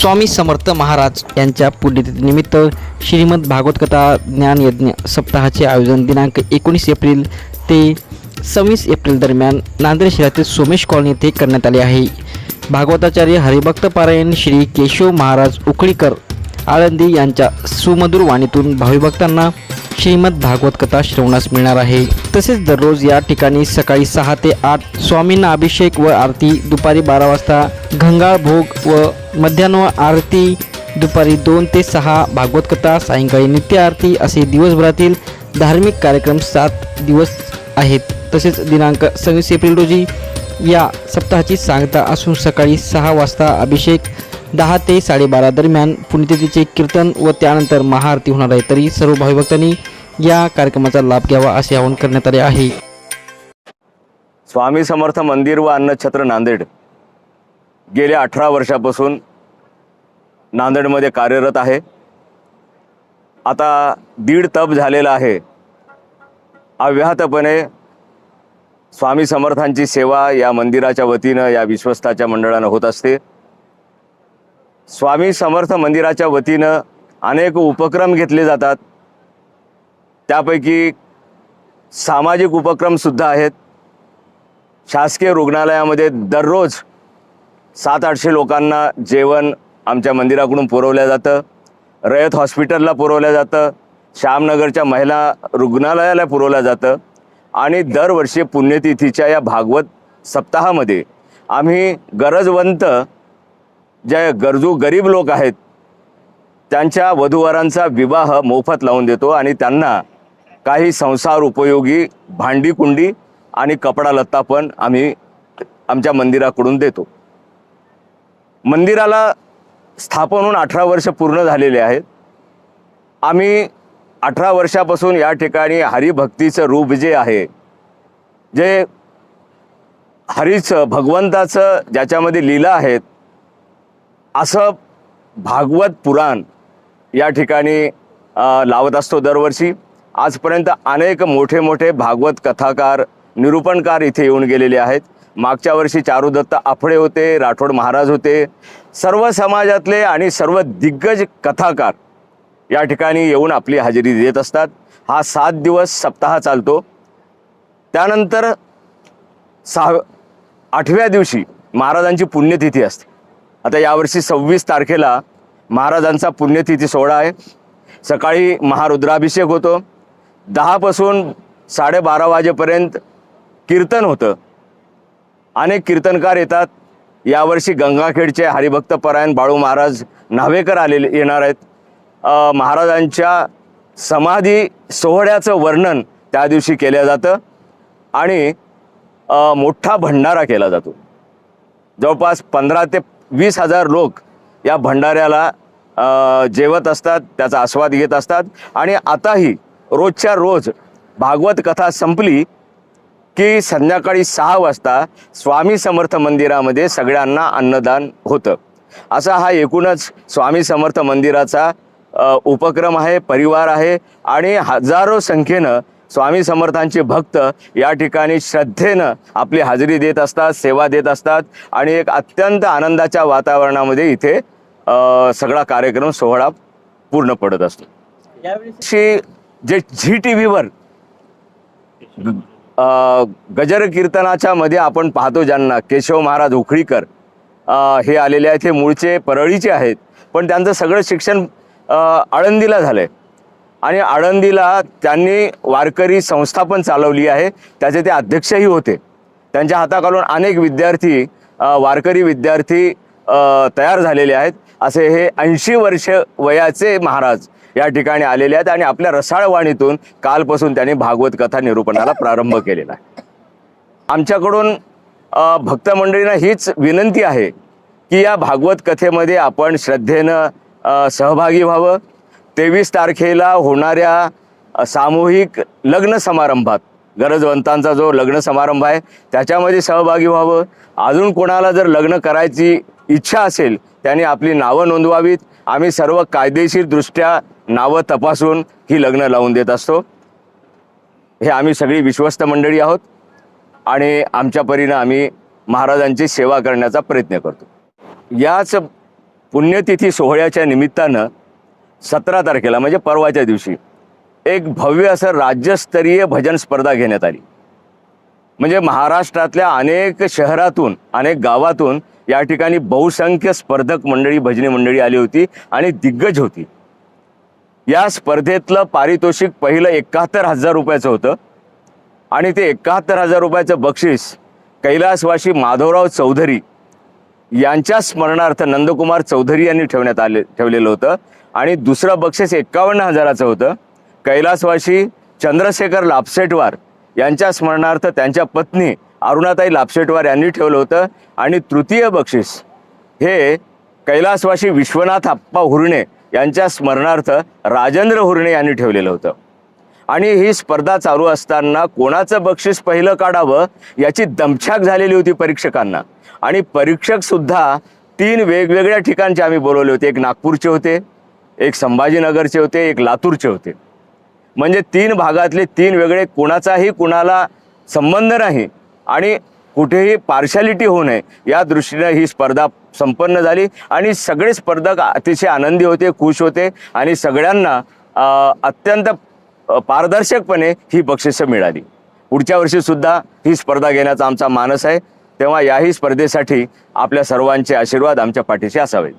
स्वामी समर्थ महाराज यांच्या पुण्यतिथीनिमित्त श्रीमद भागवत कथा ज्ञानयज्ञ सप्ताहाचे आयोजन दिनांक एकोणीस एप्रिल ते सव्वीस एप्रिल दरम्यान नांदेड शहरातील सोमेश कॉलनी येथे करण्यात आले आहे. भागवताचार्य हरिभक्त पारायण श्री केशव महाराज उकळीकर आळंदी यांच्या सुमधुर वाणीतून भाविभक्तांना श्रीमद भागवत कथा श्रवणास मिळणार आहे. तसेच दररोज या ठिकाणी सकाळी सहा ते आठ स्वामींना अभिषेक व आरती दुपारी बारा वाजता घंगाळ भोग व मध्यान्ह आरती दुपारी दोन ते सहा भागवत कथा सायंकाळी नित्य आरती असे दिवसभरातील धार्मिक कार्यक्रम सात दिवस आहेत. तसेच दिनांक सव्वीस एप्रिल रोजी या सप्ताहाची सांगता असून सकाळी सहा वाजता अभिषेक दहा ते साडेबारा दरम्यान पुण्यतिथीचे कीर्तन व त्यानंतर महाआरती होणार आहे. तरी सर्व भाविभक्तांनी या कार्यक्रमाचा लाभ घ्यावा असे आवाहन करण्यात आले आहे. स्वामी समर्थ मंदिर व अन्नछत्र नांदेड. गेल्या अठरा वर्षापासून नांदेडमध्ये कार्यरत आहे. आता दीड तप झालेला आहे. अव्याहतपणे स्वामी समर्थांची सेवा या मंदिराच्या वतीनं या विश्वस्ताच्या मंडळानं होत असते. स्वामी समर्थ मंदिराच्या वतीनं अनेक उपक्रम घेतले जातात. त्यापैकी सामाजिक उपक्रमसुद्धा आहेत. शासकीय रुग्णालयामध्ये दररोज सात आठशे लोकांना जेवण आमच्या मंदिराकडून पुरवलं जातं. रयत हॉस्पिटलला पुरवलं जातं. श्यामनगरच्या महिला रुग्णालयाला पुरवलं जातं. आणि दरवर्षी पुण्यतिथीच्या या भागवत सप्ताहामध्ये आम्ही गरजवंत ज्या गरजू गरीब लोक आहेत त्यांच्या वधूवरांचा विवाह मोफत लावून देतो आणि त्यांना काही संसार उपयोगी भांडी कुंडी आणि कपडा लत्ता पण आम्ही आमच्या मंदिराकडून देतो. मंदिराला स्थापन होऊन अठरा वर्ष पूर्ण झालेले आहेत. आम्ही अठरा वर्षापासून या ठिकाणी हरिभक्तीचं रूप जे आहे जे हरीचं भगवंताचं ज्याच्यामध्ये लीला आहेत असं भागवत पुराण या ठिकाणी लावत असतो दरवर्षी. आजपर्यंत अनेक मोठे मोठे भागवत कथाकार निरूपणकार इथे येऊन गेलेले आहेत. मागच्या वर्षी चारुदत्त आफळे होते राठोड महाराज होते. सर्व समाजातले आणि सर्व दिग्गज कथाकार या ठिकाणी येऊन आपली हजेरी देत असतात. हा सात दिवस सप्ताह चालतो. त्यानंतर सहा आठव्या दिवशी महाराजांची पुण्यतिथी असते. आता यावर्षी सव्वीस तारखेला महाराजांचा पुण्यतिथी सोहळा आहे. सकाळी महारुद्राभिषेक होतो. दहापासून साडेबारा वाजेपर्यंत कीर्तन होतं. अनेक कीर्तनकार येतात. यावर्षी गंगाखेडचे हरिभक्त परायण बाळू महाराज न्हावेकर आलेले येणार आहेत. महाराजांच्या समाधी सोहळ्याचं वर्णन त्या दिवशी केलं जातं आणि मोठा भंडारा केला जातो. जवळपास पंधरा ते वीस हजार लोक या भंडाऱ्याला जेवत असतात त्याचा आस्वाद घेत असतात. आणि आताही रोजच्या रोज भागवत कथा संपली की संध्याकाळी सहा वाजता स्वामी समर्थ मंदिरामध्ये सगळ्यांना अन्नदान होतं. असा हा एकूणच स्वामी समर्थ मंदिराचा उपक्रम आहे परिवार आहे. आणि हजारो संख्येनं स्वामी समर्थांचे भक्त या ठिकाणी श्रद्धेनं आपली हजेरी देत असतात सेवा देत असतात आणि एक अत्यंत आनंदाच्या वातावरणामध्ये इथे सगळा कार्यक्रम सोहळा पूर्ण पडत असतो. यावेळी जे झी टी व्हीवर गजर कीर्तनाच्या मध्ये आपण पाहतो ज्यांना केशव महाराज उखळीकर हे आलेले आहेत हे मूळचे परळीचे आहेत. पण त्यांचं सगळं शिक्षण आळंदीला झालं आहे आणि आळंदीला त्यांनी वारकरी संस्था पण चालवली आहे. त्याचे ते अध्यक्षही होते. त्यांच्या हाताखालून अनेक विद्यार्थी वारकरी विद्यार्थी तयार झालेले आहेत. असे हे ऐंशी वर्ष वयाचे महाराज या ठिकाणी आलेले आहेत आणि आपल्या रसाळवाणीतून कालपासून त्यांनी भागवत कथा निरूपणाला प्रारंभ केलेला आहे. आमच्याकडून अ, भक्त मंडळींना हीच विनंती आहे की या भागवत कथेमध्ये आपण श्रद्धेनं सहभागी व्हावं. तेवीस तारखेला होणाऱ्या सामूहिक लग्न समारंभात गरजवंतांचा जो लग्न समारंभ आहे त्याच्यामध्ये सहभागी व्हावं. अजून कोणाला जर लग्न करायची इच्छा असेल त्यांनी आपली नावं नोंदवावीत. आम्ही सर्व कायदेशीरदृष्ट्या नावं तपासून ही लग्न लावून देत असतो. हे आम्ही सगळी विश्वस्त मंडळी आहोत आणि आमच्या परीनं आम्ही महाराजांची सेवा करण्याचा प्रयत्न करतो. याच पुण्यतिथी सोहळ्याच्या निमित्तानं सतरा तारखेला म्हणजे परवाच्या दिवशी एक भव्य असं राज्यस्तरीय भजन स्पर्धा घेण्यात आली. म्हणजे महाराष्ट्रातल्या अनेक शहरातून अनेक गावातून या ठिकाणी बहुसंख्य स्पर्धक मंडळी भजनी मंडळी आली होती आणि दिग्गज होती. या स्पर्धेतलं पारितोषिक पहिलं एकाहत्तर हजार रुपयाचं होतं आणि ते एकाहत्तर हजार रुपयाचं बक्षीस कैलासवासी माधवराव चौधरी यांच्या स्मरणार्थ नंदकुमार चौधरी यांनी ठेवण्यात आले ठेवलेलं होतं. आणि दुसरं बक्षीस एकावन्न हजाराचं होतं. कैलासवासी चंद्रशेखर लापसेटवार यांच्या स्मरणार्थ त्यांच्या पत्नी अरुणाताई लापसेटवार यांनी ठेवलं होतं. आणि तृतीय बक्षीस हे कैलासवासी विश्वनाथ आप्पा हुर्णे यांच्या स्मरणार्थ राजेंद्र हुर्णे यांनी ठेवलेलं होतं. आणि ही स्पर्धा चालू असताना कोणाचं बक्षीस पहिलं काढावं याची दमछाक झालेली होती परीक्षकांना. आणि परीक्षकसुद्धा तीन वेगवेगळ्या ठिकाणचे आम्ही बोलवले होते. एक नागपूरचे होते एक संभाजीनगरचे होते एक लातूरचे होते. म्हणजे तीन भागातले तीन वेगळे कुणाचाही कुणाला संबंध नाही आणि कुठेही पार्शालिटी होऊ नये या दृष्टीने ही स्पर्धा संपन्न झाली आणि सगळे स्पर्धक अतिशय आनंदी होते खुश होते आणि सगळ्यांना अत्यंत पारदर्शकपणे ही बक्षिसं मिळाली. पुढच्या वर्षीसुद्धा ही स्पर्धा घेण्याचा आमचा मानस आहे. तेव्हा याही स्पर्धेसाठी आपल्या सर्वांचे आशीर्वाद आमच्या पाठीशी असावेत.